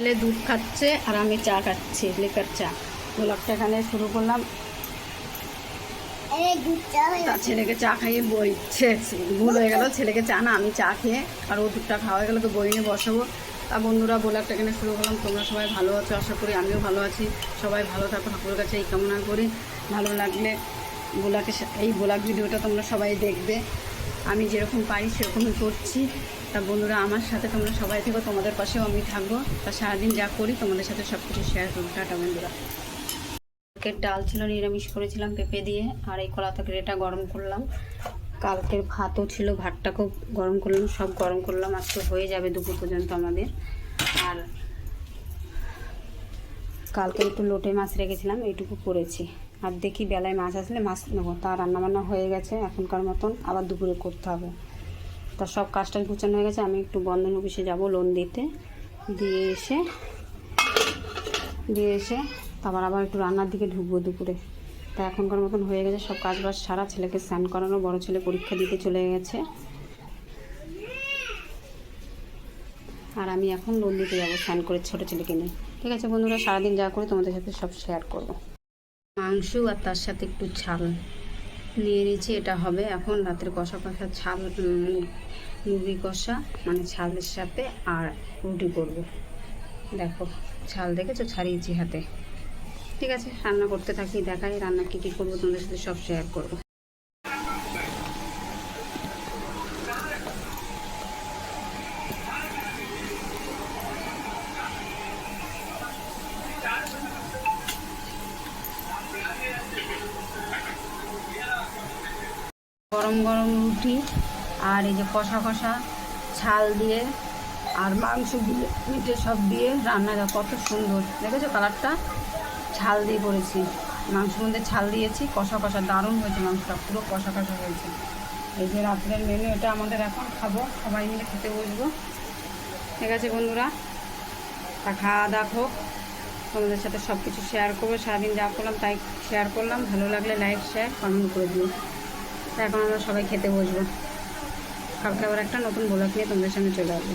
ছেলে দুধ খাচ্ছে আর আমি চা খাচ্ছি লেকার চা। গোলাপটা এখানে শুরু করলাম। তার ছেলেকে চা খাইয়ে বই ভুল হয়ে গেল ছেলেকে চা না আমি চা খেয়ে আর ও দুধটা খাওয়া হয়ে গেলো তো বই নিয়ে বসাবো। তা বন্ধুরা গোলাপটা এখানে শুরু করলাম। তোমরা সবাই ভালো আছো আশা করি আমিও ভালো আছি। সবাই ভালো থাকো ঠাকুরের কাছে এই কামনা করি। ভালো লাগলে গোলাকে এই গোলাপ ভিডিওটা তোমরা সবাই দেখবে। আমি যেরকম পারি সেরকমই করছি। তা বন্ধুরা, আমার সাথে তোমরা সবাই থেকো, তোমাদের পাশেও আমি থাকব। তা সারাদিন যা করি, তোমাদের সাথে সব কিছু শেয়ার করব। টাটা বন্ধুরা। কালকের ডাল ছিল, নিরামিষ করেছিলাম পেঁপে দিয়ে, আর এই কলা তরকারিটা গরম করলাম। কালকের ভাতও ছিল, ভাতটাকেও গরম করলাম, সব গরম করলাম। আজকে হয়ে যাবে দুপুর পর্যন্ত আমাদের। আর কালকে একটু লোটে মাছ রেখেছিলাম, এইটুকু করেছি। আর দেখি বেলায় মাছ আসলে মাছ নেব। তা রান্নাবান্না হয়ে গেছে, এখনকার মতন আবার দুপুরে করতে হবে। তা সব কাজটা গুছানো হয়ে গেছে, আমি একটু বন্ধন অফিসে যাব লোন দিতে। দিয়ে এসে দিয়ে এসে তারপর আবার একটু রান্নার দিকে ঢুকবো দুপুরে। তা এখনকার মতন হয়ে গেছে, সব কাজ বাজ সারা, ছেলেকে স্নান করানো, বড় ছেলে পরীক্ষা দিতে চলে গেছে। আর আমি এখন লোন দিতে যাব, স্নান করে ছোটো ছেলেকে নিয়ে। ঠিক আছে বন্ধুরা, সারাদিন যা করি তোমাদের সাথে সব শেয়ার করব। মাংস আর তার সাথে একটু ছাল নিয়ে নিয়েছি, এটা হবে। এখন রাতের কষা কষা ছাল মুরগি কষা মানে ছালের সাথে আর রুটি করব। দেখো ছাল দেখেছ? ছাড়িয়েছি হাতে। ঠিক আছে, রান্না করতে থাকি, দেখাই রান্না কী কী করব, তোমাদের সাথে সব শেয়ার করব। গরম গরম রুটি আর এই যে কষা কষা ছাল দিয়ে আর মাংস দিয়ে, মিটে সব দিয়ে রান্নাটা কত সুন্দর। দেখেছ কালারটা? ছাল দিয়ে করেছি। মাংসের মধ্যে ছাল দিয়েছি, কষা কষা, দারুণ হয়েছে মাংসটা, পুরো কষা কষা হয়েছে। এই যে রাত্রের মেনু এটা আমাদের এখন খাব, সবাই মিলে খেতে বসবো। ঠিক আছে বন্ধুরা? তা খাওয়া দাওয়া হোক। তোমাদের সাথে সব কিছু শেয়ার করব। সারাদিন যা করলাম তাই শেয়ার করলাম। ভালো লাগলে লাইক শেয়ার কমেন্ট করে দিও। এখন আমরা সবাই খেতে বসবো। কালকে আবার একটা নতুন ব্লগ নিয়ে তোমাদের সামনে চলে আসব।